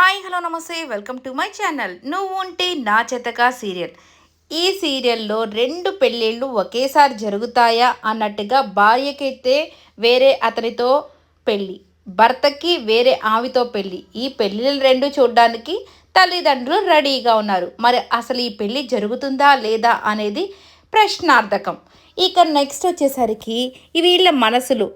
Hi hello నమస్తే. Welcome to my channel. నువ్వు ఉంటే నా చెతక సీరియల్? ఈ సీరియల్లో రెండు పెళ్ళిళ్ళు ఒకేసారి జరుగుతాయా అన్నట్టుగా భార్యకైతే వేరే అతనితో పెళ్ళి భర్తకి వేరే ఆమెతో పెళ్ళి. ఈ పెళ్ళిళ్ళు రెండు చూడడానికి తల్లిదండ్రులు రెడీగా ఉన్నారు. మరి అసలు ఈ పెళ్ళి జరుగుతుందా లేదా అనేది ప్రశ్నార్థకం. ఇక నెక్స్ట్ వచ్చేసరికి వీళ్ళ మనసులు.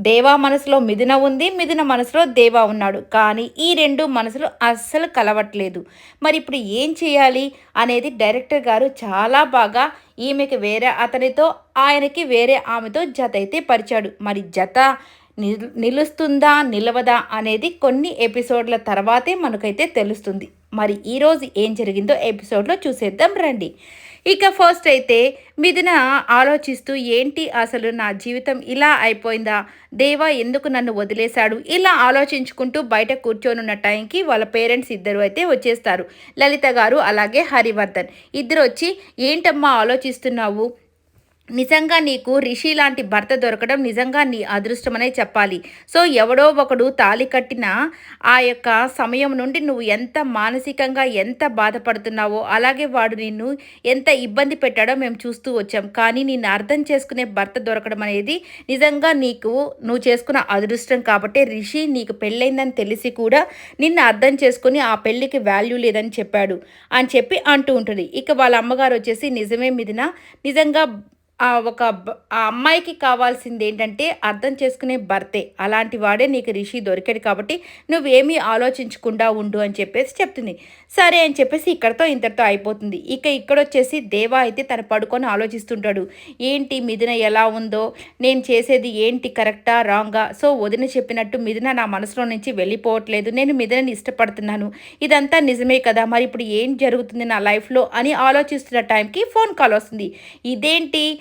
దేవా మనసులో మిథున ఉంది మిథున మనసులో దేవా ఉన్నాడు. కానీ ఈ రెండు మనసులు అస్సలు కలవట్లేదు. మరి ఇప్పుడు ఏం చేయాలి అనేది డైరెక్టర్ గారు చాలా బాగా ఈమెకి వేరే అతనితో ఆయనకి వేరే ఆమెతో జత అయితే పరిచాడు. మరి జత నిల్- నిలుస్తుందా నిలవదా అనేది కొన్ని ఎపిసోడ్ల తర్వాతే మనకైతే తెలుస్తుంది. మరి ఈరోజు ఏం జరిగిందో ఎపిసోడ్లో చూసేద్దాం రండి. ఇక ఫస్ట్ అయితే మిథున ఆలోచిస్తూ ఏంటి అసలు నా జీవితం ఇలా అయిపోయిందా? దేవా ఎందుకు నన్ను వదిలేశాడు? ఇలా ఆలోచించుకుంటూ బయట కూర్చోనున్న టైంకి వాళ్ళ పేరెంట్స్ ఇద్దరు అయితే వచ్చేస్తారు. లలిత గారు అలాగే హరివర్ధన్. ఇద్దరు వచ్చి ఏంటమ్మా ఆలోచిస్తున్నావు? నిజంగా నీకు రిషి లాంటి భర్త దొరకడం నిజంగా నీ అదృష్టమనే చెప్పాలి. సో ఎవడో ఒకడు తాలి కట్టిన ఆ యొక్క సమయం నుండి నువ్వు ఎంత మానసికంగా ఎంత బాధపడుతున్నావో అలాగే వాడు నిన్ను ఎంత ఇబ్బంది పెట్టాడో మేము చూస్తూ వచ్చాం. కానీ నిన్ను అర్థం చేసుకునే భర్త దొరకడం అనేది నిజంగా నీకు నువ్వు చేసుకున్న అదృష్టం కాబట్టి రిషి నీకు పెళ్ళైందని తెలిసి కూడా నిన్ను అర్థం చేసుకుని ఆ పెళ్ళికి వాల్యూ లేదని చెప్పాడు అని చెప్పి అంటూ ఉంటుంది. ఇక వాళ్ళ అమ్మగారు వచ్చేసి నిజమే మిదిన నిజంగా ఒక ఆ అమ్మాయికి కావాల్సింది ఏంటంటే అర్థం చేసుకునే భర్తే. అలాంటి వాడే నీకు రిషి దొరికాడు కాబట్టి నువ్వేమీ ఆలోచించకుండా ఉండు అని చెప్పేసి చెప్తుంది. సరే అని చెప్పేసి ఇక్కడతో ఇంతటితో అయిపోతుంది. ఇక ఇక్కడ వచ్చేసి దేవా అయితే తను పడుకొని ఆలోచిస్తుంటాడు. ఏంటి మిథున ఎలా ఉందో? నేను చేసేది ఏంటి కరెక్టా? రాంగా? సో వదిన చెప్పినట్టు మిథున నా మనసులో నుంచి వెళ్ళిపోవట్లేదు. నేను మిథునని ఇష్టపడుతున్నాను. ఇదంతా నిజమే కదా? మరి ఇప్పుడు ఏం జరుగుతుంది నా లైఫ్లో? అని ఆలోచిస్తున్న టైంకి ఫోన్ కాల్ వస్తుంది. ఇదేంటి?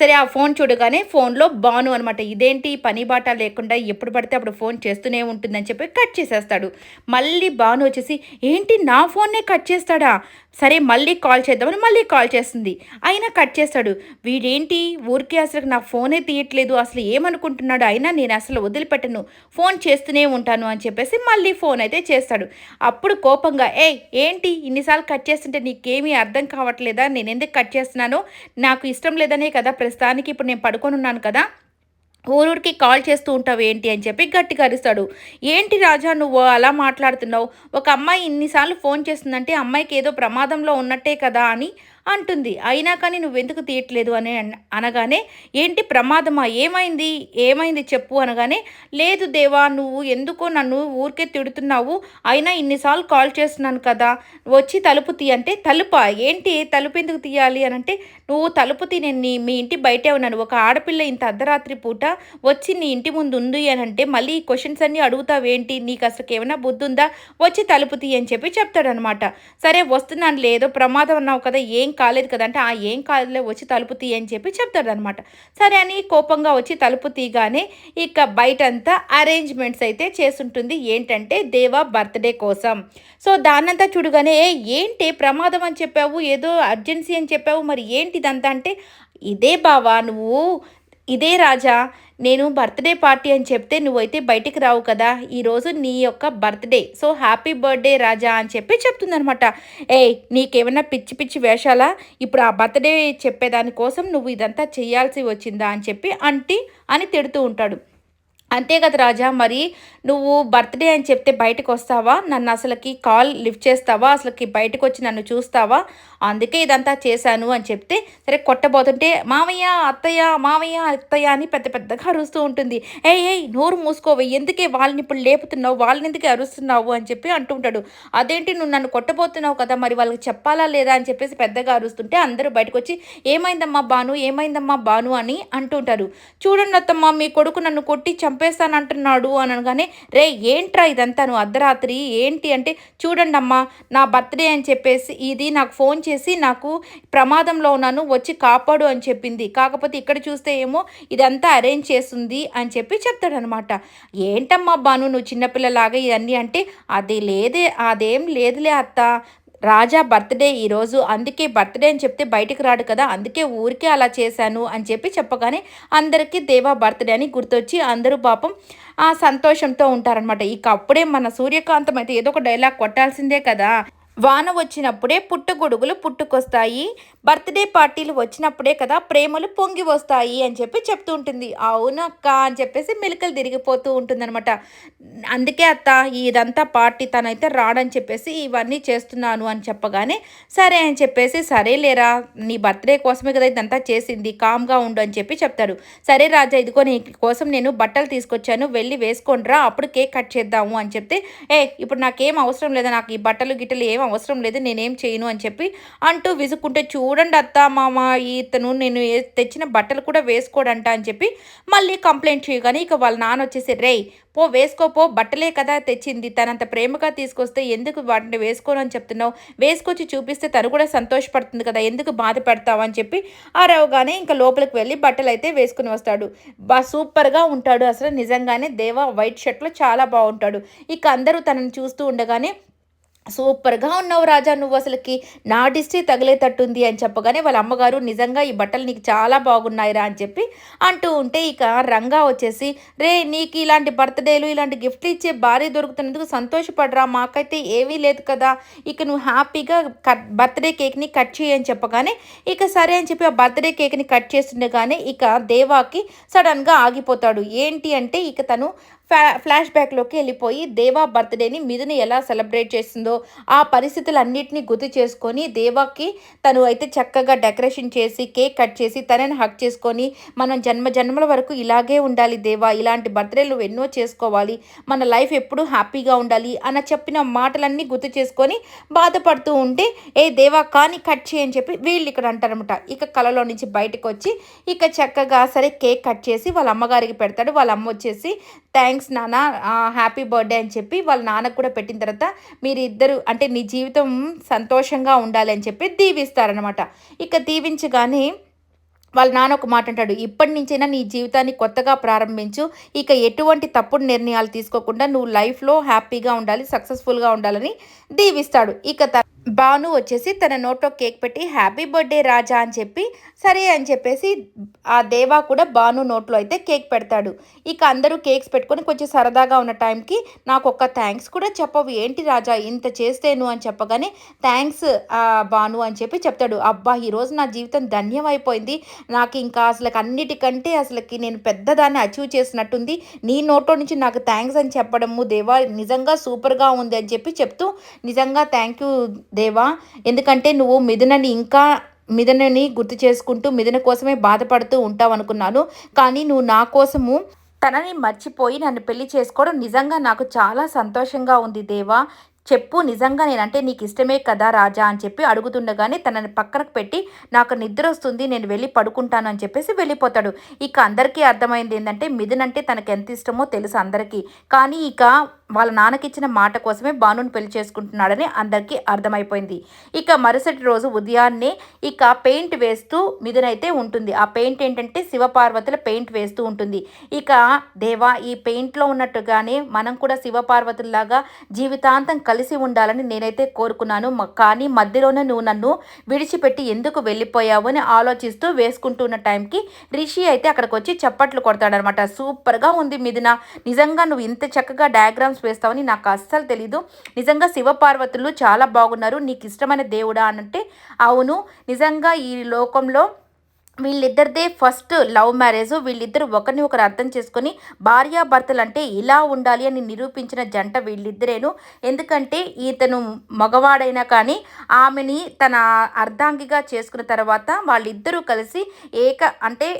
సరే ఆ ఫోన్ చూడగానే ఫోన్లో బాను అనమాట ఇదేంటి? పని బాట లేకుండా ఎప్పుడు పడితే అప్పుడు ఫోన్ చేస్తూనే ఉంటుందని చెప్పి కట్ చేసేస్తాడు. మళ్ళీ బాను వచ్చేసి ఏంటి? నా ఫోన్నే కట్ చేస్తాడా? సరే మళ్ళీ కాల్ చేద్దామని మళ్ళీ కాల్ చేస్తుంది. అయినా కట్ చేస్తాడు. వీడేంటి? ఊరికే అసలు నా ఫోనే తీయట్లేదు. అసలు ఏమనుకుంటున్నాడు అయినా నేను అసలు వదిలిపెట్టను. ఫోన్ చేస్తూనే ఉంటాను అని చెప్పేసి మళ్ళీ ఫోన్ అయితే చేస్తాడు. అప్పుడు కోపంగా ఏ ఏంటి? ఇన్నిసార్లు కట్ చేస్తుంటే నీకేమీ అర్థం కావట్లేదా? నేను ఎందుకు కట్ చేస్తున్నానో? నాకు ఇష్టం లేదనే కదా ప్రస్తుతానికి ఇప్పుడు నేను పడుకొని ఉన్నాను కదా ఊరూరికి కాల్ చేస్తూ ఉంటావు ఏంటి అని చెప్పి గట్టిగా అరుస్తాడు. ఏంటి రాజా నువ్వు అలా మాట్లాడుతున్నావు? ఒక అమ్మాయి ఇన్నిసార్లు ఫోన్ చేస్తుందంటే అమ్మాయికి ఏదో ప్రమాదంలో ఉన్నట్టే కదా అని అంటుంది. అయినా కానీ నువ్వెందుకు తీయట్లేదు అని అనగానే ఏంటి ప్రమాదమా? ఏమైంది? ఏమైంది చెప్పు అనగానే లేదు దేవా నువ్వు ఎందుకో నన్ను ఊరికే తిడుతున్నావు. అయినా ఇన్నిసార్లు కాల్ చేస్తున్నాను కదా. వచ్చి తలుపు తీ అంటే తలుపా? ఏంటి? తలుపు ఎందుకు తీయాలి అని అంటే నువ్వు తలుపు తీ నేను నీ మీ ఇంటి బయటే ఉన్నాను. ఒక ఆడపిల్ల ఇంత అర్ధరాత్రి పూట వచ్చి నీ ఇంటి ముందు ఉంది అని అంటే మళ్ళీ ఈ క్వశ్చన్స్ అన్నీ అడుగుతావేంటి? నీకు అసలు ఏమైనా బుద్ధి ఉందా? వచ్చి తలుపు తీ అని చెప్పి చెప్తాడనమాట. సరే వస్తున్నాను లేదో ప్రమాదం అన్నావు కదా ఏం కాలేదు కదా అంటే ఆ ఏం కాలేదులే వచ్చి తలుపు తీ అని చెప్పి చెప్తాడనమాట సరే అని కోపంగా వచ్చి తలుపు తీగానే ఇక బయటంతా అరేంజ్మెంట్స్ అయితే చేస్తుంటుంది ఏంటంటే దేవా బర్త్డే కోసం. సో దాన్నంతా చూడగానే ఏంటి? ప్రమాదం అని చెప్పావు? ఏదో అర్జెన్సీ అని చెప్పావు? మరి ఏంటి ఇదంతా అంటే ఇదే బావా నువ్వు ఇదే రాజా నేను బర్త్డే పార్టీ అని చెప్తే నువ్వైతే బయటికి రావు కదా. ఈరోజు నీ యొక్క birthday. So happy birthday Raja అని చెప్పి చెప్తుందనమాట ఏ నీకేమైనా పిచ్చి పిచ్చి వేషాలా? ఇప్పుడు ఆ బర్త్డే చెప్పేదాని కోసం నువ్వు ఇదంతా చేయాల్సి వచ్చిందా అని చెప్పి అంటీ అని తిడుతూ ఉంటాడు. అంతే కదా రాజా మరి నువ్వు బర్త్డే అని చెప్తే బయటకు వస్తావా నన్ను అసలుకి కాల్ లిఫ్ట్ చేస్తావా? అసలుకి బయటకు వచ్చి నన్ను చూస్తావా? అందుకే ఇదంతా చేశాను అని చెప్తే సరే కొట్టబోతుంటే మావయ్య అత్తయ్య మామయ్య అత్తయ్య అని పెద్ద పెద్దగా అరుస్తూ ఉంటుంది. ఏయ్ ఏయ్ నోరు మూసుకోవే ఎందుకే వాళ్ళని ఇప్పుడు లేపుతున్నావు వాళ్ళని ఎందుకే అరుస్తున్నావు? అని చెప్పి అంటుంటాడు అదేంటి నువ్వు నన్ను కొట్టబోతున్నావు కదా మరి వాళ్ళకి చెప్పాలా లేదా? అని చెప్పేసి పెద్దగా అరుస్తుంటే అందరూ బయటకు వచ్చి ఏమైందమ్మా బాను ఏమైందమ్మా బాను అని అంటుంటారు చూడండి అత్తమ్మ మీ కొడుకు నన్ను కొట్టి చంపేస్తానంటున్నాడు అని అనగానే రే ఏంట్రా ఇదంతా నువ్వు అర్ధరాత్రి ఏంటి? అంటే చూడండి అమ్మా నా బర్త్డే అని చెప్పేసి ఇది నాకు ఫోన్ చేసి నాకు ప్రమాదంలో ఉన్నాను వచ్చి కాపాడు అని చెప్పింది. కాకపోతే ఇక్కడ చూస్తే ఏమో ఇదంతా అరేంజ్ చేస్తుంది అని చెప్పి చెప్తాడనమాట ఏంటమ్మా బాను నువ్వు చిన్నపిల్లలాగా ఇవన్నీ అంటే అది లేదే అదేం లేదులే అత్త. రాజా బర్త్డే ఈరోజు అందుకే బర్త్డే అని చెప్తే బయటికి రాడు కదా అందుకే ఊరికే అలా చేశాను అని చెప్పి చెప్పగానే అందరికీ దేవా బర్త్డే అని గుర్తొచ్చి అందరూ పాపం ఆ సంతోషంతో ఉంటారనమాట ఇక అప్పుడే మన సూర్యకాంతం అయితే ఏదో ఒక డైలాగ్ కొట్టాల్సిందే కదా. వాన వచ్చినప్పుడే పుట్టగొడుగులు పుట్టుకొస్తాయి. బర్త్డే పార్టీలు వచ్చినప్పుడే కదా ప్రేమలు పొంగి వస్తాయి అని చెప్పి చెప్తూ ఉంటుంది. అవును అక్క అని చెప్పేసి మెలికలు తిరిగిపోతూ ఉంటుందన్నమాట. అందుకే అత్త ఇదంతా పార్టీ తనైతే రాడని చెప్పేసి ఇవన్నీ చేస్తున్నాను అని చెప్పగానే సరే అని చెప్పేసి సరే లేరా నీ బర్త్డే కోసమే కదా ఇదంతా చేసింది కామ్గా ఉండు అని చెప్పి చెప్తారు సరే రాజా ఇదిగో నీ కోసం నేను బట్టలు తీసుకొచ్చాను వెళ్ళి వేసుకోండిరా అప్పుడు కేక్ కట్ చేద్దాము అని చెప్తే ఏ ఇప్పుడు నాకేం అవసరం లేదా నాకు ఈ బట్టలు గిట్టలు ఏం అవసరం లేదు నేనేం చేయను అని చెప్పి అంటూ విసుక్కుంటే చూడండి అత్త మామ ఇతను నేను తెచ్చిన బట్టలు కూడా వేసుకోడంట అని చెప్పి మళ్ళీ కంప్లైంట్ చేయగానే ఇక వాళ్ళ నాన్న వచ్చేసి రే పో వేసుకోపో బట్టలే కదా తెచ్చింది తనంత ప్రేమగా తీసుకొస్తే ఎందుకు వాటిని వేసుకోను అని చెప్తున్నావు? వేసుకొచ్చి చూపిస్తే తను కూడా సంతోషపడుతుంది కదా ఎందుకు బాధ పెడతావు? అని చెప్పి రావుగానే ఇంకా లోపలికి వెళ్ళి బట్టలు అయితే వేసుకుని వస్తాడు. బా సూపర్గా ఉంటాడు అసలు. నిజంగానే దేవ వైట్ షర్ట్లో చాలా బాగుంటాడు. ఇక అందరూ తనని చూస్తూ ఉండగానే సూపర్గా ఉన్నావు రాజా నువ్వు అసలుకి నా డిస్ట్రీ తగిలేటట్టుంది అని చెప్పగానే వాళ్ళ అమ్మగారు నిజంగా ఈ బట్టలు నీకు చాలా బాగున్నాయిరా అని చెప్పి అంటూ ఉంటే ఇక రంగా వచ్చేసి రే నీకు ఇలాంటి బర్త్డేలు ఇలాంటి గిఫ్ట్లు ఇచ్చే భార్య దొరుకుతున్నందుకు సంతోషపడరా మాకైతే ఏమీ లేదు కదా. ఇక నువ్వు హ్యాపీగా కట్ బర్త్డే కేక్ని కట్ చేయని చెప్పగానే ఇక సరే అని చెప్పి ఆ బర్త్డే కేక్ని కట్ చేస్తుండగానే ఇక దేవాకి సడన్గా ఆగిపోతాడు. ఏంటి అంటే ఇక తను ఫ్లాష్ బ్యాక్లోకి వెళ్ళిపోయి దేవా బర్త్డేని మిథుని ఎలా సెలబ్రేట్ చేసిందో ఆ పరిస్థితులన్నింటినీ గుర్తు చేసుకొని దేవాకి తను అయితే చక్కగా డెకరేషన్ చేసి కేక్ కట్ చేసి తనని హక్ చేసుకొని మనం జన్మ జన్మల వరకు ఇలాగే ఉండాలి దేవా ఇలాంటి బర్త్డేలు ఎన్నో చేసుకోవాలి మన లైఫ్ ఎప్పుడూ హ్యాపీగా ఉండాలి అన్న చెప్పిన మాటలన్నీ గుర్తు చేసుకొని బాధపడుతూ ఉంటే ఏ దేవా కానీ కట్ చేయని చెప్పి వీళ్ళు ఇక్కడ అంటారనమాట ఇక కళలో నుంచి బయటకు వచ్చి ఇక చక్కగా సరే కేక్ కట్ చేసి వాళ్ళ అమ్మగారికి పెడతాడు వాళ్ళ అమ్మ వచ్చేసి థ్యాంక్స్ థ్యాంక్స్ నాన్న. హ్యాపీ బర్త్డే అని చెప్పి వాళ్ళ నాన్నకు కూడా పెట్టిన తర్వాత మీరు ఇద్దరు అంటే నీ జీవితం సంతోషంగా ఉండాలి అని చెప్పి దీవిస్తారనమాట ఇక దీవించగానే వాళ్ళ నాన్న ఒక మాట అంటాడు ఇప్పటి నుంచైనా నీ జీవితాన్ని కొత్తగా ప్రారంభించు. ఇక ఎటువంటి తప్పుడు నిర్ణయాలు తీసుకోకుండా నువ్వు లైఫ్లో హ్యాపీగా ఉండాలి సక్సెస్ఫుల్గా ఉండాలని దీవిస్తాడు. ఇక భాను వచ్చేసి తన నోట్లో కేక్ పెట్టి హ్యాపీ బర్త్డే రాజా అని చెప్పి సరే అని చెప్పేసి ఆ దేవా కూడా భాను నోట్లో అయితే కేక్ పెడతాడు. ఇక అందరూ కేక్స్ పెట్టుకొని కొంచెం సరదాగా ఉన్న టైంకి నాకు ఒక్క థ్యాంక్స్ కూడా చెప్పవు. ఏంటి రాజా ఇంత చేస్తేను అని చెప్పగానే థ్యాంక్స్ భాను అని చెప్పి చెప్తాడు. అబ్బా ఈరోజు నా జీవితం ధన్యమైపోయింది. నాకు ఇంకా అసలు అన్నిటికంటే అసలుకి నేను పెద్దదాన్ని అచీవ్ చేసినట్టుంది. నీ నోట్లో నుంచి నాకు థ్యాంక్స్ అని చెప్పడము దేవా నిజంగా సూపర్గా ఉంది అని చెప్పి చెప్తూ నిజంగా థ్యాంక్ యూ దేవా ఎందుకంటే నువ్వు మిథునని ఇంకా మిథునని గుర్తు చేసుకుంటూ మిథున కోసమే బాధపడుతూ ఉంటావు అనుకున్నాను కానీ నువ్వు నా కోసము తనని మర్చిపోయి నన్ను పెళ్ళి చేసుకోవడం నిజంగా నాకు చాలా సంతోషంగా ఉంది దేవా. చెప్పు నిజంగా నేనంటే నీకు ఇష్టమే కదా రాజా అని చెప్పి అడుగుతుండగానే తనని పక్కనకు పెట్టి నాకు నిద్ర వస్తుంది నేను వెళ్ళి పడుకుంటాను అని చెప్పేసి వెళ్ళిపోతాడు. ఇక అందరికీ అర్థమైంది ఏంటంటే మిథున్ అంటే తనకు ఎంత ఇష్టమో తెలుసు అందరికీ. కానీ ఇక వాళ్ళ నాన్నకిచ్చిన మాట కోసమే బానుని పెళ్ళి చేసుకుంటున్నాడని అందరికీ అర్థమైపోయింది. ఇక మరుసటి రోజు ఉదయాన్నే ఇక పెయింట్ వేస్తూ మిథునైతే ఉంటుంది. ఆ పెయింట్ ఏంటంటే శివపార్వతుల పెయింట్ వేస్తూ ఉంటుంది. ఇక దేవా ఈ పెయింట్లో ఉన్నట్టుగానే మనం కూడా శివపార్వతుల్లాగా జీవితాంతం కలిసి ఉండాలని నేనైతే కోరుకున్నాను. కానీ మధ్యలోనే నువ్వు నన్ను విడిచిపెట్టి ఎందుకు వెళ్ళిపోయావు అని ఆలోచిస్తూ వేసుకుంటున్న టైంకి రిషి అయితే అక్కడికి వచ్చి చప్పట్లు కొడతాడనమాట. సూపర్గా ఉంది మిథున. నిజంగా నువ్వు ఇంత చక్కగా డయాగ్రామ్స్ ఐటమ్స్ వేస్తావని నాకు అస్సలు తెలీదు. నిజంగా శివపార్వతులు చాలా బాగున్నారు. నీకు ఇష్టమైన దేవుడా అనంటే అవును. నిజంగా ఈ లోకంలో వీళ్ళిద్దరిదే ఫస్ట్ లవ్ మ్యారేజ్. వీళ్ళిద్దరు ఒకరిని ఒకరు అర్థం చేసుకొని భార్యాభర్తలు అంటే ఇలా ఉండాలి అని నిరూపించిన జంట వీళ్ళిద్దరేను. ఎందుకంటే ఇతను మగవాడైనా కానీ ఆమెని తన అర్ధాంగిగా చేసుకున్న తర్వాత వాళ్ళిద్దరూ కలిసి ఏక అంటే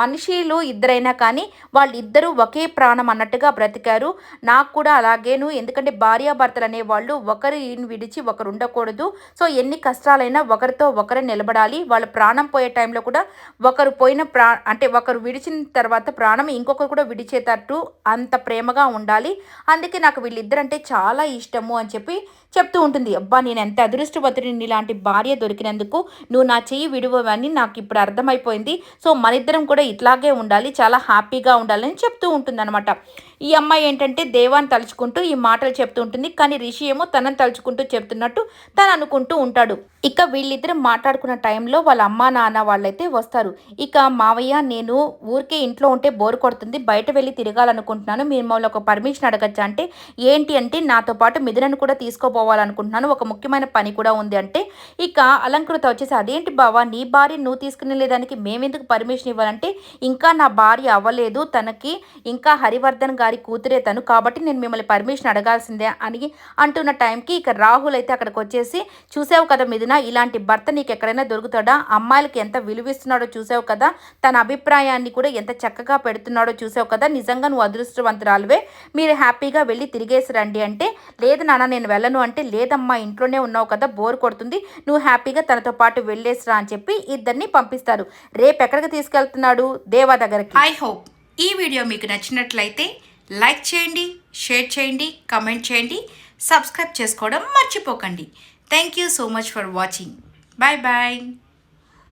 మనిషిలు ఇద్దరైనా కానీ వాళ్ళిద్దరూ ఒకే ప్రాణం అన్నట్టుగా బ్రతికారు. నాకు కూడా అలాగేను. ఎందుకంటే భార్యాభర్తలు అనేవాళ్ళు ఒకరిని విడిచి ఒకరు ఉండకూడదు. సో ఎన్ని కష్టాలైనా ఒకరితో ఒకరు నిలబడాలి. వాళ్ళ ప్రాణం పోయే టైంలో కూడా ఒకరు పోయిన ప్రా అంటే ఒకరు విడిచిన తర్వాత ప్రాణం ఇంకొకరు కూడా విడిచేటట్టు అంత ప్రేమగా ఉండాలి. అందుకే నాకు వీళ్ళిద్దరంటే చాలా ఇష్టము అని చెప్పి చెప్తూ ఉంటుంది. అబ్బా నేను ఎంత అదృష్టవంతుడిని ఇలాంటి భార్య దొరికినందుకు నువ్వు నా చెయ్యి విడువని నాకు ఇప్పుడు అర్థమైపోయింది. సో మనిద్దరం కూడా కూడా ఇట్లాగే ఉండాలి చాలా హ్యాపీగా ఉండాలని చెప్తూ ఉంటుందన్నమాట. ఈ అమ్మాయి ఏంటంటే దేవాన్ని తలుచుకుంటూ ఈ మాటలు చెప్తూ ఉంటుంది. కానీ రిషి ఏమో తనని తలుచుకుంటూ చెప్తున్నట్టు తను అనుకుంటూ ఉంటాడు. ఇక వీళ్ళిద్దరు మాట్లాడుకున్న టైంలో వాళ్ళ అమ్మా నాన్న వాళ్ళైతే వస్తారు. ఇక మావయ్య నేను ఊరికే ఇంట్లో ఉంటే బోర్ కొడుతుంది. బయట వెళ్ళి తిరగాలనుకుంటున్నాను. మీరు మమ్మల్ని ఒక పర్మిషన్ అడగచ్చా అంటే ఏంటి అంటే నాతో పాటు మిథునను కూడా తీసుకోపోవాలనుకుంటున్నాను. ఒక ముఖ్యమైన పని కూడా ఉంది అంటే ఇక అలంకృత వచ్చేసి అదేంటి బావా నీ భార్య నువ్వు తీసుకుని లేదానికి మేమెందుకు పర్మిషన్ ఇవ్వాలంటే ఇంకా నా భార్య అవ్వలేదు తనకి ఇంకా హరివర్ధన్ గారి కూతురే తను కాబట్టి నేను మిమ్మల్ని పర్మిషన్ అడగాల్సిందే అని అంటున్న టైంకి ఇక రాహుల్ అయితే అక్కడికి వచ్చేసి చూసావు కదా మిథున ఇలాంటి భర్త నీకు ఎక్కడైనా దొరుకుతాడా? అమ్మాయిలకి ఎంత విలువిస్తున్నాడో చూసావు కదా? తన అభిప్రాయాన్ని కూడా ఎంత చక్కగా పెడుతున్నాడో చూసావు కదా? నిజంగా నువ్వు అదృష్టవంతురాలువే. మీరు హ్యాపీగా వెళ్ళి తిరిగేసి రండి అంటే లేదు నాన్న నేను వెళ్ళను అంటే లేదమ్మా ఇంట్లోనే ఉన్నావు కదా బోర్ కొడుతుంది నువ్వు హ్యాపీగా తనతో పాటు వెళ్ళేసిరా అని చెప్పి ఇద్దరిని పంపిస్తారు. రేపు ఎక్కడికి తీసుకెళ్తున్నాడు దేవా దగ్గరికి. ఐ హోప్ ఈ వీడియో మీకు నచ్చినట్లయితే లైక్ చేయండి షేర్ చేయండి కమెంట్ చేయండి సబ్స్క్రైబ్ చేసుకోవడం మర్చిపోకండి. Thank you so much for watching bye bye